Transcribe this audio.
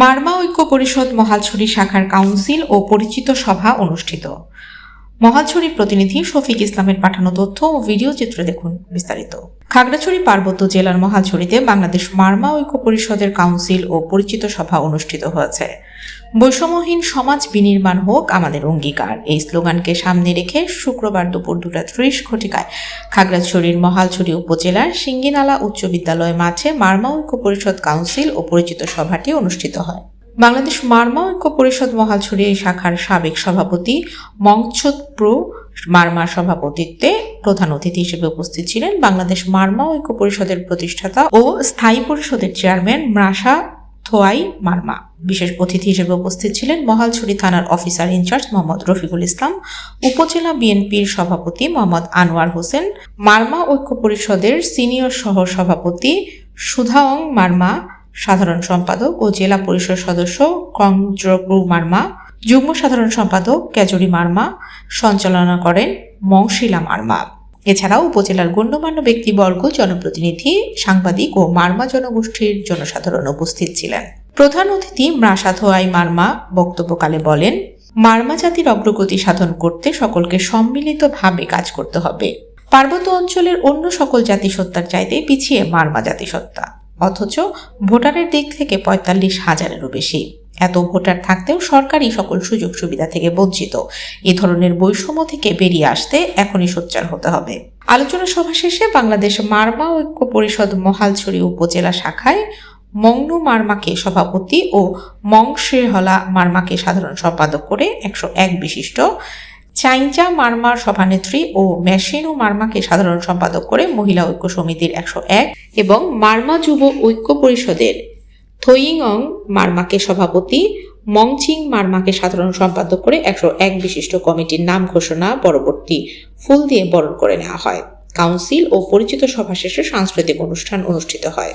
মারমা ঐক্য পরিষদ মহালছড়ি শাখার কাউন্সিল ও পরিচিত সভা অনুষ্ঠিত। মহালছড়ি প্রতিনিধি শফিক ইসলামের পাঠানো তথ্য ও ভিডিও চিত্র দেখুন বিস্তারিত। খাগড়াছড়ি পার্বত্য জেলার মহালছড়িতে বাংলাদেশ মার্মা ঐক্য পরিষদের কাউন্সিল ও পরিচিত সভা অনুষ্ঠিত হয়েছে। বৈষম্যহীন সমাজ বিনির্মাণ হোক আমাদের অঙ্গীকার। এই স্লোগানকে সামনে রেখে শুক্রবার দুপুর দুটা ত্রিশ ঘটিকায় খাগড়াছড়ির মহালছড়ি উপজেলার সিঙ্গিনালা উচ্চ বিদ্যালয় মাঠে মারমা ঐক্য পরিষদ কাউন্সিল ও পরিচিত সভাটি অনুষ্ঠিত হয়। বাংলাদেশ মারমা ঐক্য পরিষদ মহালছড়ি এই শাখার সাবেক সভাপতি মংছোৎপ্রু মারমার সভাপতিত্বে প্রধান অতিথি হিসেবে উপস্থিত ছিলেন বাংলাদেশ মারমা ঐক্য পরিষদের প্রতিষ্ঠাতা ও স্থায়ী পরিষদের চেয়ারম্যান মৃষা থোয়াই মারমা। বিশেষ অতিথি হিসেবে উপস্থিত ছিলেন মহালছড়ি থানার অফিসার ইনচার্জ মোহাম্মদ রফিকুল ইসলাম, উপজেলা বিএনপির সভাপতি মোহাম্মদ আনোয়ার হোসেন, মারমা ঐক্য পরিষদের সিনিয়র সহ সভাপতি সুধাং মারমা, সাধারণ সম্পাদক ও জেলা পরিষদ সদস্য কংজ্রপ্রু মার্মা, যুগ্ম সাধারণ সম্পাদক ক্যাজরি মার্মা, সঞ্চালনা করেন মংশিলা মার্মা। এছাড়াও উপজেলার গণ্যমান্য ব্যক্তিবর্গ, জনপ্রতিনিধি, সাংবাদিক ও মার্মা জনগোষ্ঠীর জনসাধারণ উপস্থিত ছিলেন। প্রধান অতিথি মৃষাথোয়াই মার্মা বক্তব্যকালে বলেন, মার্মা জাতির অগ্রগতি সাধন করতে সকলকে সম্মিলিতভাবে কাজ করতে হবে। পার্বত্য অঞ্চলের অন্য সকল জাতিসত্তার চাইতে পিছিয়ে মার্মা জাতিসত্তা, অথচ ভোটারের দিক থেকে পঁয়তাল্লিশ হাজারেরও বেশি। এত ভোটার থাকতেও সরকারি সকল সুযোগ সুবিধা থেকে বঞ্চিত। এ ধরনের বৈষম্য থেকে বেরিয়ে আসতে এখনই সোচ্চার হতে হবে। আলোচনা সভা শেষে বাংলাদেশ মারমা ঐক্য পরিষদ মহালছড়ি উপজেলা শাখায় মংনু মার্মাকে সভাপতি ও মংশেহলা মার্মাকে সাধারণ সম্পাদক করে একশো এক বিশিষ্ট, চাইঞ্চা মার্মার সভানেত্রী ও মেশিনু মার্মাকে সাধারণ সম্পাদক করে মহিলা ঐক্য সমিতির একশো এক এবং মার্মা যুব ঐক্য পরিষদের থইংং মার্মাকে সভাপতি, মংচিং মার্মাকে সাধারণ সম্পাদক করে একশো এক বিশিষ্ট কমিটির নাম ঘোষণা পরবর্তী ফুল দিয়ে বরণ করে নেওয়া হয়। কাউন্সিল ও পরিচিত সভা শেষে সাংস্কৃতিক অনুষ্ঠান অনুষ্ঠিত হয়।